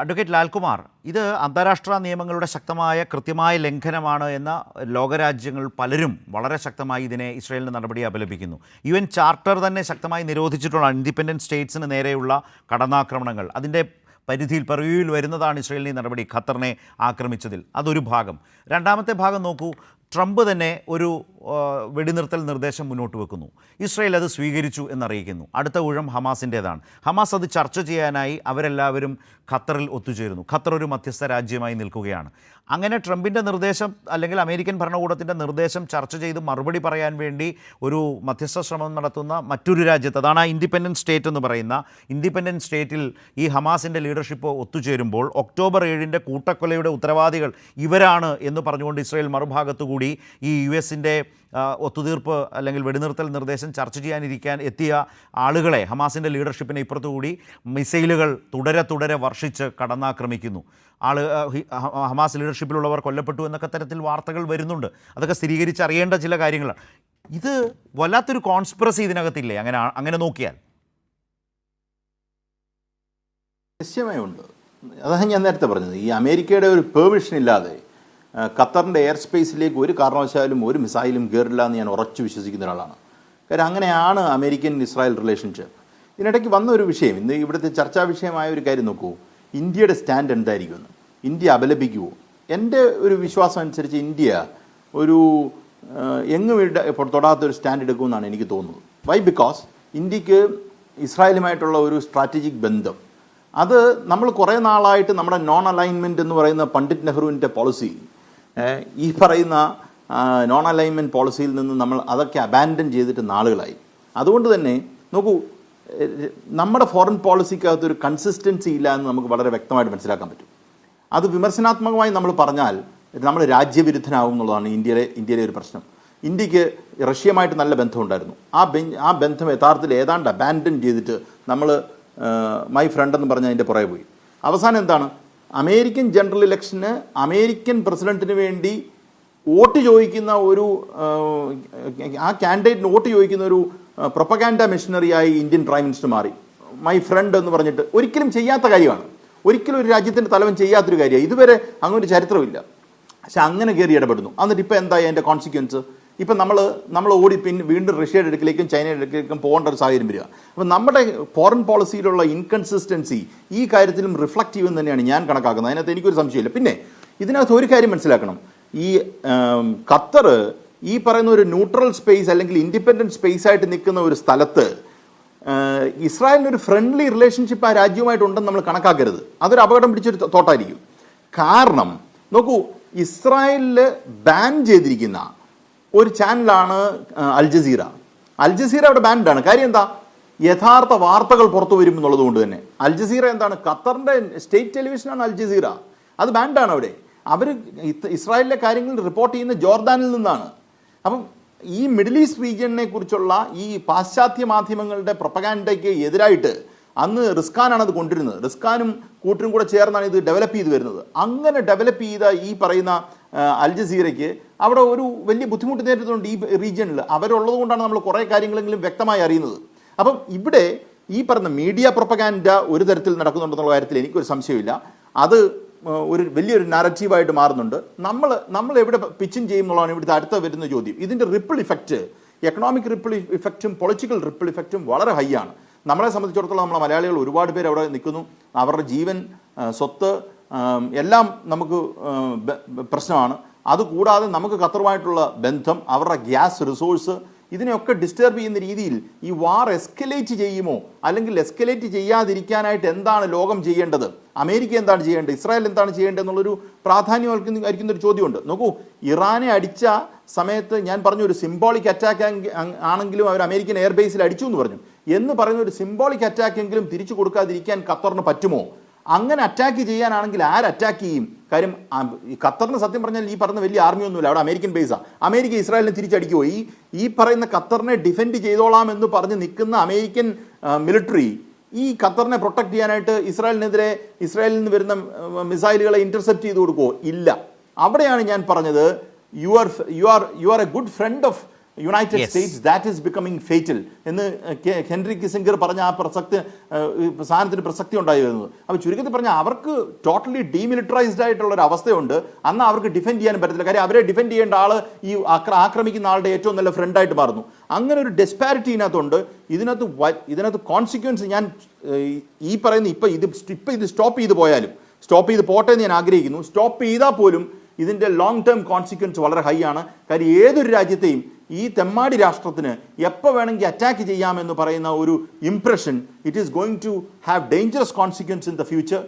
Advocate Lalkumar ഇത് അന്താരാഷ്ട്ര നിയമങ്ങളുടെ ശക്തമായ കൃത്യമായ ലംഘനമാണ് എന്ന ലോകരാജ്യങ്ങൾ പലരും വളരെ ശക്തമായി ഇതിനെ ഇസ്രായേലിന്റെ നടപടി അപലപിക്കുന്നു. യു എൻ ചാർട്ടർ തന്നെ ശക്തമായി നിരോധിച്ചിട്ടുള്ള ഇൻഡിപെൻഡന്റ് സ്റ്റേറ്റ്സിന് നേരെയുള്ള കടന്നാക്രമണങ്ങൾ. അതിന്റെ പരിധിയിൽ പെറുവിയിൽ വരുന്നതാണ് ഇസ്രയേലിന്റെ നടപടി ഖത്തറിനെ ആക്രമിച്ചതിൽ. അതൊരു ഭാഗം. രണ്ടാമത്തെ ഭാഗം നോക്കൂ. ട്രംപ് തന്നെ ഒരു വെടിനിർത്തൽ നിർദ്ദേശം മുന്നോട്ട് വെക്കുന്നു. ഇസ്രയേൽ അത് സ്വീകരിച്ചു എന്നറിയിക്കുന്നു. അടുത്ത ഊഴം ഹമാസിന്റേതാണ് ഹമാസ് അത് ചർച്ച ചെയ്യാനായി അവരെല്ലാവരും ഖത്തറിൽ ഒത്തുചേരുന്നു. ഖത്തർ ഒരു മധ്യസ്ഥ രാജ്യമായി നിൽക്കുകയാണ്. അങ്ങനെ ട്രംപിന്റെ നിർദ്ദേശം അല്ലെങ്കിൽ അമേരിക്കൻ ഭരണകൂടത്തിന്റെ നിർദ്ദേശം ചർച്ച ചെയ്ത് മറുപടി പറയാൻ വേണ്ടി ഒരു മധ്യസ്ഥ ശ്രമം നടത്തുന്ന മറ്റൊരു രാജ്യത്ത് അതാണ് ആ ഇൻഡിപെൻഡന്റ് സ്റ്റേറ്റ് എന്ന് പറയുന്ന ഇൻഡിപെൻഡന്റ് സ്റ്റേറ്റിൽ ഈ ഹമാസിന്റെ ലീഡർഷിപ്പ് ഒത്തുചേരുമ്പോൾ ഒക്ടോബർ ഏഴിന്റെ കൂട്ടക്കൊലയുടെ ഉത്തരവാദികൾ ഇവരാണ് എന്ന് പറഞ്ഞുകൊണ്ട് ഇസ്രയേൽ മറുഭാഗത്തുകൂടി ഈ യു എസിന്റെ ഒത്തുതീർപ്പ് അല്ലെങ്കിൽ വെടിനിർത്തൽ നിർദ്ദേശം ചർച്ച ചെയ്യാനിരിക്കാൻ എത്തിയ ആളുകളെ ഹമാസിന്റെ ലീഡർഷിപ്പിനെ ഇപ്പുറത്തുകൂടി മിസൈലുകൾ തുടരെ തുടരെ വർഷിച്ച് കടന്നാക്രമിക്കുന്നു. ആൾ ആ, ഹി- ഹ- ഹമാസ് ലീഡർഷിപ്പിലുള്ളവർ കൊല്ലപ്പെട്ടു എന്നൊക്കെ തരത്തിൽ വാർത്തകൾ വരുന്നുണ്ട്. അതൊക്കെ സ്ഥിരീകരിച്ചറിയേണ്ട ചില കാര്യങ്ങളാണ്. ഇത് വല്ലാത്തൊരു കോൺസ്പിറസി ഇതിനകത്തില്ലേ? അങ്ങനെ അങ്ങനെ നോക്കിയാൽ. ഉണ്ട്. അതാണ് ഞാൻ നേരത്തെ പറഞ്ഞത്. ഈ അമേരിക്കയുടെ ഒരു പെർമിഷൻ ഇല്ലാതെ ഖത്തറിന്റെ എയർ സ്പേസിലേക്ക് ഒരു കാരണവശാലും ഒരു മിസൈലും കയറില്ല എന്ന് ഞാൻ ഉറച്ചു വിശ്വസിക്കുന്ന ഒരാളാണ്. കാര്യം അങ്ങനെയാണ് അമേരിക്കൻ ഇസ്രായേൽ റിലേഷൻഷിപ്പ് ഇതിനിടയ്ക്ക് വന്ന ഒരു വിഷയം ഇന്ന് ഇവിടുത്തെ ചർച്ചാ വിഷയമായ ഒരു കാര്യം നോക്കൂ. ഇന്ത്യയുടെ സ്റ്റാൻഡ് എന്തായിരിക്കുമെന്ന് ഇന്ത്യ അപലപിക്കുമോ എന്റെ ഒരു വിശ്വാസം അനുസരിച്ച് ഇന്ത്യ ഒരു എങ്ങും ഇട തൊടാത്ത ഒരു സ്റ്റാൻഡ് എടുക്കുമെന്നാണ് എനിക്ക് തോന്നുന്നത്. വൈ ബിക്കോസ് ഇന്ത്യയ്ക്ക് ഇസ്രായേലുമായിട്ടുള്ള ഒരു സ്ട്രാറ്റജിക് ബന്ധം. അത് നമ്മൾ കുറേ നാളായിട്ട് നമ്മുടെ നോൺ അലൈൻമെന്റ് എന്ന് പറയുന്ന പണ്ഡിറ്റ് നെഹ്റുവിന്റെ പോളിസി ഈ പറയുന്ന നോൺ അലൈൻമെന്റ് പോളിസിയിൽ നിന്ന് നമ്മൾ അതൊക്കെ അബാൻഡൻ ചെയ്തിട്ട് നാളുകളായി. അതുകൊണ്ട് തന്നെ നോക്കൂ നമ്മുടെ ഫോറിൻ പോളിസിക്കകത്ത് ഒരു കൺസിസ്റ്റൻസി ഇല്ല എന്ന് നമുക്ക് വളരെ വ്യക്തമായിട്ട് മനസ്സിലാക്കാൻ പറ്റും. അത് വിമർശനാത്മകമായി നമ്മൾ പറഞ്ഞാൽ നമ്മൾ രാജ്യവിരുദ്ധനാവും എന്നുള്ളതാണ് ഇന്ത്യയിലെ ഇന്ത്യയിലെ ഒരു പ്രശ്നം. ഇന്ത്യയ്ക്ക് റഷ്യയുമായിട്ട് നല്ല ബന്ധമുണ്ടായിരുന്നു. ആ ആ ബന്ധം യഥാർത്ഥത്തിൽ ഏതാണ്ട് അബാൻഡൻ ചെയ്തിട്ട് നമ്മൾ മൈ ഫ്രണ്ട് എന്ന് പറഞ്ഞ് അതിന്റെ പുറകെ പോയി. അവസാനം എന്താണ്? അമേരിക്കൻ ജനറൽ ഇലക്ഷന് അമേരിക്കൻ പ്രസിഡന്റിന് വേണ്ടി വോട്ട് ചോദിക്കുന്ന ഒരു ആ, കാൻഡിഡേറ്റിന് വോട്ട് ചോദിക്കുന്ന ഒരു പ്രൊപ്പഗാൻഡ മിഷനറിയായി ഇന്ത്യൻ പ്രൈം മിനിസ്റ്റർ മാറി. മൈ ഫ്രണ്ട് എന്ന് പറഞ്ഞിട്ട് ഒരിക്കലും ചെയ്യാത്ത കാര്യമാണ്. ഒരിക്കലും ഒരു രാജ്യത്തിന്റെ തലവൻ ചെയ്യാത്തൊരു കാര്യമാണ്. ഇതുവരെ അങ്ങനെ ഒരു ചരിത്രമില്ല. പക്ഷെ അങ്ങനെ കയറി ഇടപെടുന്നു. എന്നിട്ട് ഇപ്പം എന്തായി അതിന്റെ കോൺസിക്വൻസ് ഇപ്പം നമ്മൾ നമ്മൾ ഓടി പിന്നെ വീണ്ടും റഷ്യയുടെ അടുക്കിലേക്കും ചൈനയുടെ അടുക്കിലേക്കും പോകേണ്ട ഒരു സാഹചര്യം വരിക. അപ്പം നമ്മുടെ ഫോറിൻ പോളിസിയിലുള്ള ഇൻകൺസിസ്റ്റൻസി ഈ കാര്യത്തിലും റിഫ്ലക്റ്റ് ചെയ്യുമെന്ന് തന്നെയാണ് ഞാൻ കണക്കാക്കുന്നത്. അതിനകത്ത് എനിക്കൊരു സംശയമില്ല പിന്നെ ഇതിനകത്ത് ഒരു കാര്യം മനസ്സിലാക്കണം. ഈ ഖത്തർ ഈ പറയുന്ന ഒരു ന്യൂട്രൽ സ്പേസ് അല്ലെങ്കിൽ ഇൻഡിപെൻഡന്റ് സ്പേസ് ആയിട്ട് നിൽക്കുന്ന ഒരു സ്ഥലത്ത് ഇസ്രായേലിന് ഒരു ഫ്രണ്ട്ലി റിലേഷൻഷിപ്പ് ആ രാജ്യവുമായിട്ടുണ്ടെന്ന് നമ്മൾ കണക്കാക്കരുത്. അതൊരു അപകടം പിടിച്ചൊരു തോട്ടായിരിക്കും. കാരണം നോക്കൂ ഇസ്രായേലിൽ ബാൻ ചെയ്തിരിക്കുന്ന ഒരു ചാനലാണ് അൽ ജസീറ. അൽ ജസീറ അവിടെ ബാൻഡാണ്. കാര്യം എന്താ? യഥാർത്ഥ വാർത്തകൾ പുറത്തു വരും എന്നുള്ളത് കൊണ്ട് തന്നെ. അൽ ജസീറ എന്താണ്? ഖത്തറിന്റെ സ്റ്റേറ്റ് ടെലിവിഷനാണ് അൽ ജസീറ. അത് ബാൻഡാണ് അവിടെ. അവർ ഇസ്രായേലിലെ കാര്യങ്ങൾ റിപ്പോർട്ട് ചെയ്യുന്ന ജോർദാനിൽ നിന്നാണ്. അപ്പം ഈ മിഡിൽ ഈസ്റ്റ് റീജിയനെ കുറിച്ചുള്ള ഈ പാശ്ചാത്യ മാധ്യമങ്ങളുടെ പ്രൊപ്പഗാൻഡയ്ക്ക് എതിരായിട്ട് അന്ന് റിസ്കാനാണ് അത് കൊണ്ടിരുന്നത് റിസ്കാനും കൂട്ടരും കൂടെ ചേർന്നാണ് ഇത് ഡെവലപ്പ് ചെയ്ത് വരുന്നത്. അങ്ങനെ ഡെവലപ്പ് ചെയ്ത ഈ പറയുന്ന അൽ ജസീറയ്ക്ക് അവിടെ ഒരു വലിയ ബുദ്ധിമുട്ട് നേരിടുന്നുണ്ട് ഈ റീജിയണിൽ അവരുള്ളത് കൊണ്ടാണ് നമ്മൾ കുറേ കാര്യങ്ങളെങ്കിലും വ്യക്തമായി അറിയുന്നത്. അപ്പം ഇവിടെ ഈ പറഞ്ഞ മീഡിയ പ്രൊപ്പഗാൻഡ ഒരു തരത്തിൽ നടക്കുന്നുണ്ടെന്നുള്ള കാര്യത്തിൽ എനിക്കൊരു സംശയമില്ല. അത് ഒരു വലിയൊരു നാരറ്റീവായിട്ട് മാറുന്നുണ്ട്. നമ്മൾ നമ്മൾ എവിടെ പിച്ചിങ് ചെയ്യും എന്നുള്ളതാണ് ഇവിടുത്തെ അടുത്ത വരുന്ന ചോദ്യം. ഇതിന്റെ റിപ്പിൾ ഇഫക്റ്റ് എക്കണോമിക് റിപ്പിൾ ഇഫക്റ്റും പൊളിറ്റിക്കൽ റിപ്പിൾ ഇഫക്റ്റും വളരെ ഹൈ ആണ്. നമ്മളെ സംബന്ധിച്ചിടത്തോളം നമ്മളെ മലയാളികൾ ഒരുപാട് പേര് അവിടെ നിൽക്കുന്നു. അവരുടെ ജീവൻ സ്വത്ത് എല്ലാം നമുക്ക് പ്രശ്നമാണ്. അതുകൂടാതെ നമുക്ക് ഖത്തറുമായിട്ടുള്ള ബന്ധം അവരുടെ ഗ്യാസ് റിസോഴ്സ് ഇതിനെയൊക്കെ ഡിസ്റ്റർബ് ചെയ്യുന്ന രീതിയിൽ ഈ വാർ എസ്കലേറ്റ് ചെയ്യുമോ? അല്ലെങ്കിൽ എസ്കലേറ്റ് ചെയ്യാതിരിക്കാനായിട്ട് എന്താണ് ലോകം ചെയ്യേണ്ടത്? അമേരിക്ക എന്താണ് ചെയ്യേണ്ടത്? ഇസ്രായേൽ എന്താണ് ചെയ്യേണ്ടത് എന്നുള്ളൊരു പ്രാധാന്യം ആയിരിക്കുന്ന ഒരു ചോദ്യമുണ്ട്. നോക്കൂ ഇറാനെ അടിച്ച സമയത്ത് ഞാൻ പറഞ്ഞു ഒരു സിംബോളിക് അറ്റാക്ക് ആണെങ്കിലും അവർ അമേരിക്കൻ എയർബേസിൽ അടിച്ചു എന്ന് പറഞ്ഞു. എന്ന് പറയുന്ന ഒരു സിംബോളിക് അറ്റാക്ക് എങ്കിലും തിരിച്ചു കൊടുക്കാതിരിക്കാൻ ഖത്തറിന് പറ്റുമോ? അങ്ങനെ അറ്റാക്ക് ചെയ്യാനാണെങ്കിൽ ആര് അറ്റാക്ക് ചെയ്യും? കാര്യം ഖത്തറിന് സത്യം പറഞ്ഞാൽ ഈ പറഞ്ഞ വലിയ ആർമി ഒന്നുമില്ല. അവിടെ അമേരിക്കൻ ബേസാണ് അമേരിക്ക ഇസ്രായേലിനെ തിരിച്ചടിക്കുമോ ഈ ഈ പറയുന്ന ഖത്തറിനെ ഡിഫെൻഡ് ചെയ്തോളാം എന്ന് പറഞ്ഞ് നിൽക്കുന്ന അമേരിക്കൻ മിലിറ്ററി ഈ ഖത്തറിനെ പ്രൊട്ടക്ട് ചെയ്യാനായിട്ട് ഇസ്രായേലിനെതിരെ ഇസ്രായേലിൽ നിന്ന് വരുന്ന മിസൈലുകളെ ഇന്റർസെപ്റ്റ് ചെയ്ത് കൊടുക്കുമോ ഇല്ല. അവിടെയാണ് ഞാൻ പറഞ്ഞത് you are you are you are a good friend of united. States that is becoming fatal എന്ന് ഹെൻറി കിസിംഗർ പറഞ്ഞ ആ പ്രസക്തി സാധനത്തിന് പ്രസക്തി ഉണ്ടായി വരുന്നത് അപ്പോൾ ചുരുക്കത്തിൽ പറഞ്ഞാൽ അവർക്ക് ടോട്ടലി ഡീമിലിറ്ററൈസ്ഡ് ആയിട്ടുള്ള ഒരു അവസ്ഥയുണ്ട്. അന്ന് അവർക്ക് ഡിഫെൻഡ് ചെയ്യാൻ പറ്റത്തില്ല. കാര്യം അവരെ ഡിഫെൻഡ് ചെയ്യേണ്ട ആൾ ഈ ആക്രമിക്കുന്ന ആളുടെ ഏറ്റവും നല്ല ഫ്രണ്ടായിട്ട് മാറുന്നു. അങ്ങനെ ഒരു ഡെസ്പാരിറ്റി ഇതിനകത്തുണ്ട്. ഇതിനകത്ത് ഇതിനകത്ത് കോൺസിക്വൻസ് ഞാൻ ഈ പറയുന്ന ഇപ്പം ഇത് ഇപ്പം ഇത് സ്റ്റോപ്പ് ചെയ്ത് പോയാലും സ്റ്റോപ്പ് ചെയ്ത് പോട്ടെ എന്ന് ഞാൻ ആഗ്രഹിക്കുന്നു. സ്റ്റോപ്പ് ചെയ്താൽ പോലും ഇതിന്റെ ലോങ് ടേം കോൺസിക്വൻസ് വളരെ ഹൈ ആണ്. കാര്യം ഏതൊരു രാജ്യത്തെയും ഈ തെമ്മാടി രാഷ്ട്രത്തിന് എപ്പോൾ വേണമെങ്കിൽ അറ്റാക്ക് ചെയ്യാമെന്ന് പറയുന്ന ഒരു impression it is going to have dangerous consequence in the future